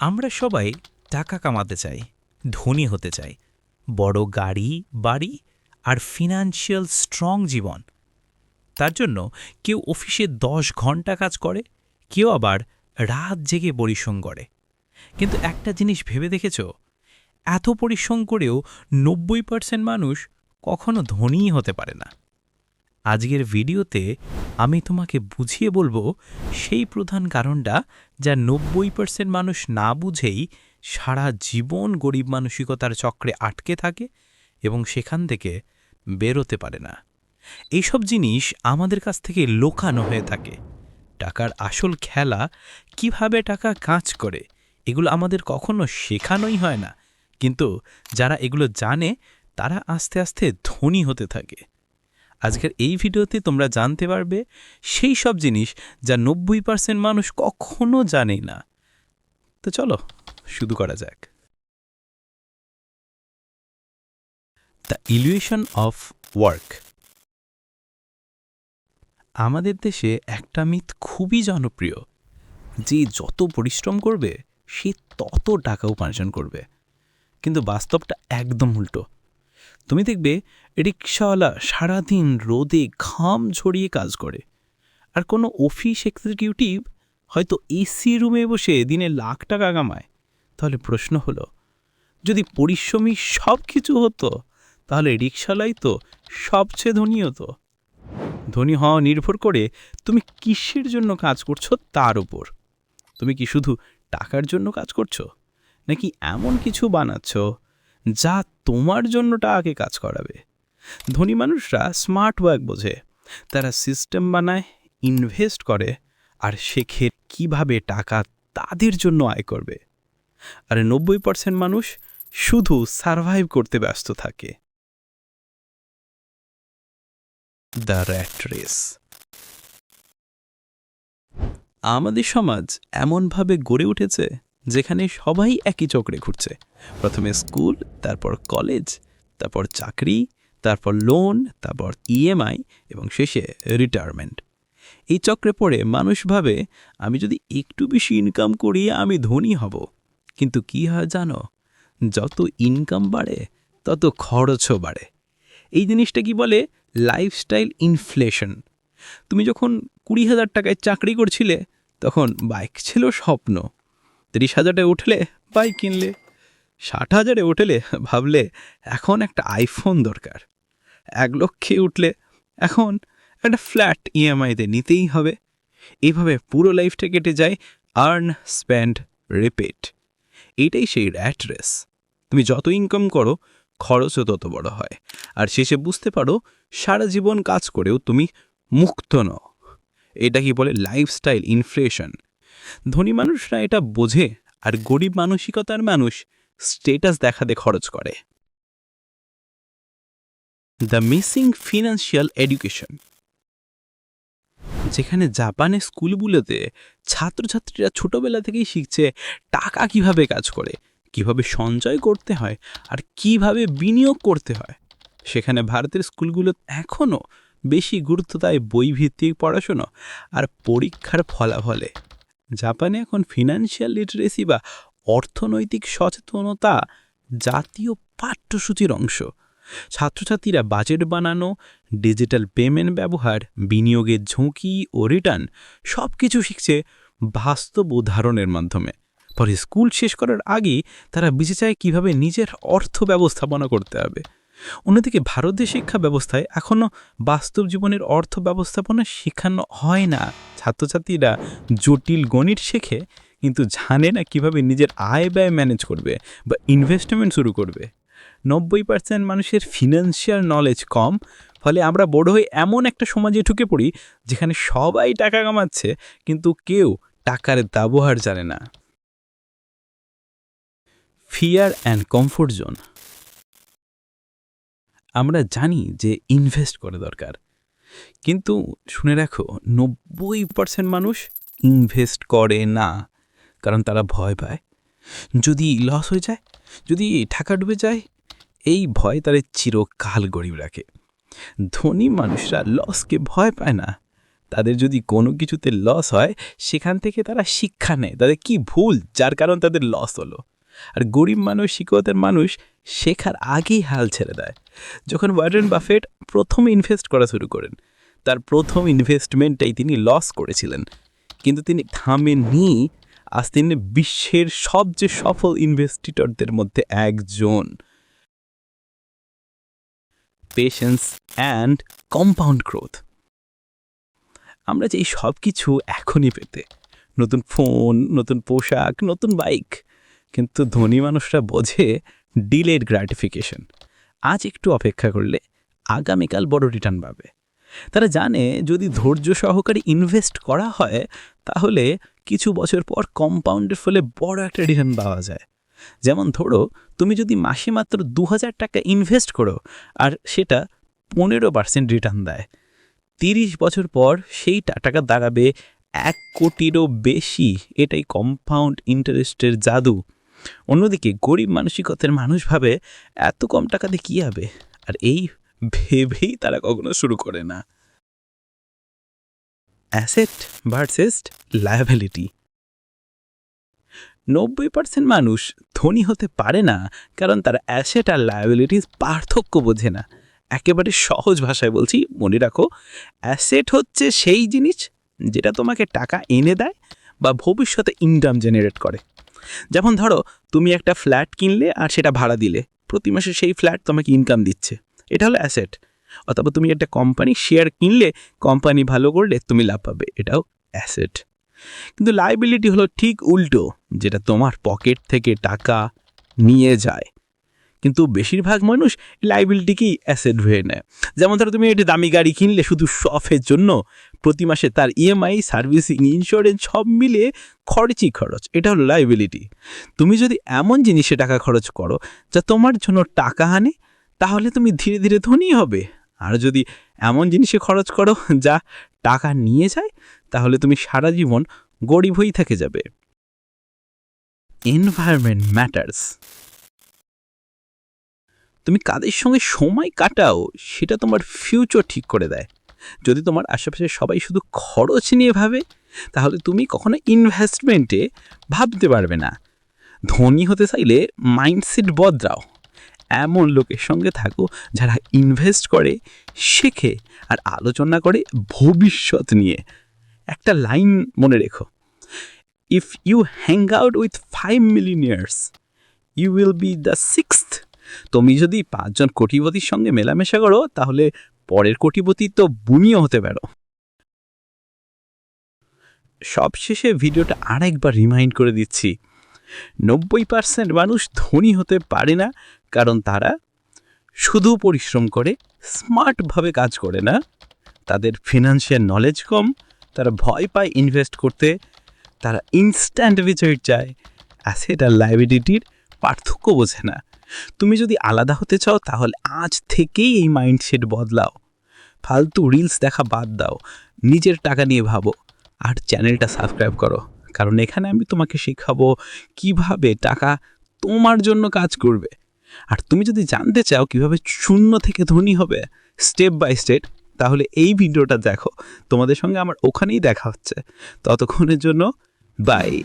আমরা সবাই টাকা কামাতে চাই, ধনী হতে চাই, বড় গাড়ি, বাড়ি আর ফিনান্সিয়াল স্ট্রং জীবন। তার জন্য কেউ অফিসে দশ ঘণ্টা কাজ করে, কেউ আবার রাত জেগে পরিশ্রম করে। কিন্তু একটা জিনিস ভেবে দেখেছ? এত পরিশ্রম করেও নব্বই পার্সেন্ট মানুষ কখনো ধনীই হতে পারে না। আজকের ভিডিওতে আমি তোমাকে বুঝিয়ে বলব সেই প্রধান কারণটা যা নব্বই পার্সেন্ট মানুষ না বুঝেই সারা জীবন গরিব মানসিকতার চক্রে আটকে থাকে এবং সেখান থেকে বেরোতে পারে না। এইসব জিনিস আমাদের কাছ থেকে লোকানো হয়ে থাকে। টাকার আসল খেলা কীভাবে টাকা কাজ করে এগুলো আমাদের কখনো শেখানোই হয় না। কিন্তু যারা এগুলো জানে তারা আস্তে আস্তে ধনী হতে থাকে। আজকের এই ভিডিওতে তোমরা জানতে পারবে সেই সব জিনিস যা নব্বই পার্সেন্ট মানুষ কখনো জানে না। তো চলো, শুরু করা যাক। দ্য ইলুয়েশন অফ ওয়ার্ক আমাদের দেশে একটা মিথ খুবই জনপ্রিয়। যে যত পরিশ্রম করবে, সে তত টাকা উপার্জন করবে। কিন্তু বাস্তবটা একদম উল্টো। তুমি দেখবে রিক্সাওয়ালা সারাদিন রোদে ঘাম ঝরিয়ে কাজ করে। আর কোনো অফিস এক্সিকিউটিভ হয়তো এসি রুমে বসে দিনে লাখ টাকা কামায়। তাহলে প্রশ্ন হলো, যদি পরিশ্রমী সব কিছু হতো, তাহলে রিক্সালাই তো সবচেয়ে ধনী হতো ধনী হওয়া নির্ভর করে তুমি কিসের জন্য কাজ করছ তার উপর। তুমি কি শুধু টাকার জন্য কাজ করছ, নাকি এমন কিছু বানাচ্ছ যা তোমার জন্য টাকাকে কাজ করাবে। ধনী মানুষরা স্মার্ট ওয়ার্ক বোঝে, তারা সিস্টেম বানায় ইনভেস্ট করে, আর শেখে কীভাবে টাকা তাদের জন্য আয় করবে। আর নব্বই পার্সেন্ট মানুষ শুধু সারভাইভ করতে ব্যস্ত থাকে। দ্য র্যাট রেস আমাদের সমাজ এমনভাবে গড়ে উঠেছে যেখানে সবাই একই চক্রে ঘুরছে। প্রথমে স্কুল, তারপর কলেজ, তারপর চাকরি, তারপর লোন, তারপর ইএমআই এবং শেষে রিটায়ারমেন্ট এই চক্রে পড়ে মানুষ ভাবে, আমি যদি একটু বেশি ইনকাম করি, আমি ধনী হব। কিন্তু কি হয় জানো? যত ইনকাম বাড়ে, তত খরচও বাড়ে। এই জিনিসটা কি বলে? লাইফস্টাইল ইনফ্লেশন তুমি যখন কুড়ি হাজার টাকায় চাকরি করছিলে, তখন বাইক ছিল স্বপ্ন। তিরিশ হাজারে উঠলে বাইক কিনলে, ষাট হাজারে উঠলে ভাবলে এখন একটা আইফোন দরকার। এক লক্ষে উঠলে এখন একটা ফ্ল্যাট ইএমআইতে নিতেই হবে। এভাবে পুরো লাইফটা কেটে যায় আর্ন, স্পেন্ড, রিপিট। এটাই সেই র্যাট রেস। তুমি যত ইনকাম করো, খরচও তত বড় হয়। আর শেষে বুঝতে পারো, সারা জীবন কাজ করেও তুমি মুক্ত নও। এটা কি বলে? Lifestyle inflation. ধনী মানুষরা এটা বোঝে আর গরিব মানসিকতার মানুষ স্টেটাস দেখাতে খরচ করে। দ্য মিসিং ফিনান্সিয়াল এডুকেশন যেখানে জাপানের স্কুলগুলোতে ছাত্রছাত্রীরা ছোটবেলা থেকেই শিখছে টাকা কীভাবে কাজ করে, কীভাবে সঞ্চয় করতে হয় আর কীভাবে বিনিয়োগ করতে হয়। সেখানে ভারতের স্কুলগুলো এখনও বেশি গুরুত্ব দেয় বইভিত্তিক পড়াশুনো আর পরীক্ষার ফলাফলে। জাপানে এখন ফিনান্সিয়াল লিটারেসি বা অর্থনৈতিক সচেতনতা জাতীয় পাঠ্যসূচির অংশ। ছাত্রছাত্রীরা বাজেট বানানো ডিজিটাল পেমেন্ট ব্যবহার, বিনিয়োগের ঝুঁকি ও রিটার্ন সব কিছু শিখছে বাস্তব উদাহরণের মাধ্যমে। পরে স্কুল শেষ করার আগেই তারা বেঁচে চায় কীভাবে নিজের অর্থ ব্যবস্থাপনা করতে হবে। অন্যদিকে ভারতের শিক্ষা ব্যবস্থায় এখনও বাস্তব জীবনের অর্থ ব্যবস্থাপনা শেখানো হয় না। ছাত্রছাত্রীরা জটিল গণিত শেখে, কিন্তু জানে না কীভাবে নিজের আয় ব্যয় ম্যানেজ করবে বা ইনভেস্টমেন্ট শুরু করবে। নব্বই পার্সেন্ট মানুষের ফিনান্সিয়াল নলেজ কম, ফলে আমরা বড় হয়ে এমন একটা সমাজে ঢুকে পড়ি যেখানে সবাই টাকা কামাচ্ছে, কিন্তু কেউ টাকার ব্যবহার জানে না। ফিয়ার অ্যান্ড কমফোর্ট জোন আমরা জানি যে ইনভেস্ট করা দরকার। কিন্তু শুনে রাখো, নব্বই পার্সেন্ট মানুষ ইনভেস্ট করে না, কারণ তারা ভয় পায়। যদি লস হয়ে যায়, যদি টাকা ডুবে যায়, এই ভয় তাদের চিরকাল গরিব রাখে। ধনী মানুষরা লসকে ভয় পায় না। তাদের যদি কোনো কিছুতে লস হয়, সেখান থেকে তারা শিক্ষা নেয়। তাদের কি ভুল? যার কারণ তাদের লস হলো। আর গরিব মানুষ শিক্ষতের মানুষ শেখার আগেই হাল ছেড়ে দেয়। যখন ওয়ারেন বাফেট প্রথম ইনভেস্ট করা শুরু করেন, তার প্রথম ইনভেস্টমেন্টটাই তিনি লস করেছিলেন। কিন্তু তিনি থামেননি, আজ তিনি বিশ্বের সবচেয়ে সফল ইনভেস্টিটরদের মধ্যে একজন। পেশেন্স অ্যান্ড কম্পাউন্ড গ্রোথ আমরা যে সব কিছু এখনই পেতে, নতুন ফোন নতুন পোশাক, নতুন বাইক কিন্তু ধনী মানুষরা বোঝে ডিলেড গ্র্যাটিফিকেশন আজ একটু অপেক্ষা করলে আগামীকাল বড় রিটার্ন পাবে। তারা জানে যদি ধৈর্য সহকারে ইনভেস্ট করা হয়, তাহলে কিছু বছর পর কম্পাউন্ডের ফলে বড় একটা রিটার্ন পাওয়া যায়। যেমন ধরো, তুমি যদি মাসে মাত্র দু হাজার টাকা ইনভেস্ট করো, আর সেটা পনেরো পার্সেন্ট রিটার্ন দেয়। তিরিশ বছর পর সেই টাকা দাঁড়াবে এক কোটিরও বেশি। এটাই কম্পাউন্ড ইন্টারেস্টের জাদু। অন্যদিকে গরিব মানসিকতার মানুষ ভাবে, এত কম টাকাতে কী হবে? আর এই ভেবেই তারা কখনো শুরু করে না। Asset versus liability. নব্বই পার্সেন্ট মানুষ ধনী হতে পারে না, কারণ তারা অ্যাসেট আর লায়াবিলিটিস পার্থক্য বোঝে না। একেবারে সহজ ভাষায় বলছি, মনে রাখো, অ্যাসেট হচ্ছে সেই জিনিস যেটা তোমাকে টাকা এনে দেয় বা ভবিষ্যতে ইনকাম জেনারেট করে। যেমন ধরো, তুমি একটা ফ্ল্যাট কিনলে আর সেটা ভাড়া দিলে। প্রতি মাসে সেই ফ্ল্যাট তোমাকে ইনকাম দিচ্ছে। এটা হলো অ্যাসেট অথবা তুমি একটা কোম্পানি শেয়ার কিনলে কোম্পানি ভালো করলে তুমি লাভ পাবে। এটাও অ্যাসেট কিন্তু লাইবিলিটি হলো ঠিক উল্টো, যেটা তোমার পকেট থেকে টাকা নিয়ে যায়। কিন্তু বেশিরভাগ মানুষ লাইবিলিটিকেই অ্যাসেট হয়ে নেয়। যেমন ধরো তুমি একটি দামি গাড়ি কিনলে শুধু শফের জন্য প্রতি মাসে তার ইএমআই সার্ভিসিং ইন্স্যুরেন্স সব মিলিয়ে খরচই খরচ। এটা হলো লাইবিলিটি তুমি যদি এমন জিনিসে টাকা খরচ করো যা তোমার জন্য টাকা আনে, তাহলে তুমি ধীরে ধীরে ধনী হবে। আর যদি এমন জিনিসে খরচ করো যা টাকা নিয়ে যায়, তাহলে তুমি সারা জীবন গরিব হয়েই থেকে যাবে। এনভায়রনমেন্ট ম্যাটার্স তুমি কাদের সঙ্গে সময় কাটাও, সেটা তোমার ফিউচার ঠিক করে দেয়। যদি তোমার আশেপাশে সবাই শুধু খরচ নিয়ে ভাবে, তাহলে তুমি কখনো ইনভেস্টমেন্টে ভাবতে পারবে না। ধনী হতে চাইলে মাইন্ডসেট বদলাও। এমন লোকের সঙ্গে থাকো যারা ইনভেস্ট করে, শেখে আর আলোচনা করে ভবিষ্যৎ নিয়ে। একটা লাইন মনে রেখো। If you hang out with five millionaires you will be the sixth তুমি যদি পাঁচজন কোটিপতির সঙ্গে মেলামেশা করো, তাহলে পরের কোটিপতি তো বুনিও হতে পারো। সবশেষে ভিডিওটা আরেকবার রিমাইন্ড করে দিচ্ছি। নব্বই পার্সেন্ট মানুষ ধনী হতে পারে না, কারণ তারা শুধু পরিশ্রম করে, স্মার্টভাবে কাজ করে না। তাদের ফিনান্সিয়াল নলেজ কম, তারা ভয় পায় ইনভেস্ট করতে, তারা ইনস্ট্যান্ট রিচার্জ চায়। অ্যাসেট আর লাইবিলিটির পার্থক্য বোঝে না। তুমি যদি আলাদা হতে চাও, তাহলে আজ থেকেই এই মাইন্ডসেট বদলাও। ফালতু রিলস দেখা বাদ দাও, নিজের টাকা নিয়ে ভাবো, আর চ্যানেলটা সাবস্ক্রাইব করো। কারণ এখানে আমি তোমাকে শেখাবো কীভাবে টাকা তোমার জন্য কাজ করবে। আর তুমি যদি জানতে চাও কীভাবে শূন্য থেকে ধনী হবে স্টেপ বাই স্টেপ তাহলে এই ভিডিওটা দেখো। তোমাদের সঙ্গে আমার ওখানেই দেখা হচ্ছে। ততক্ষণের জন্য বাই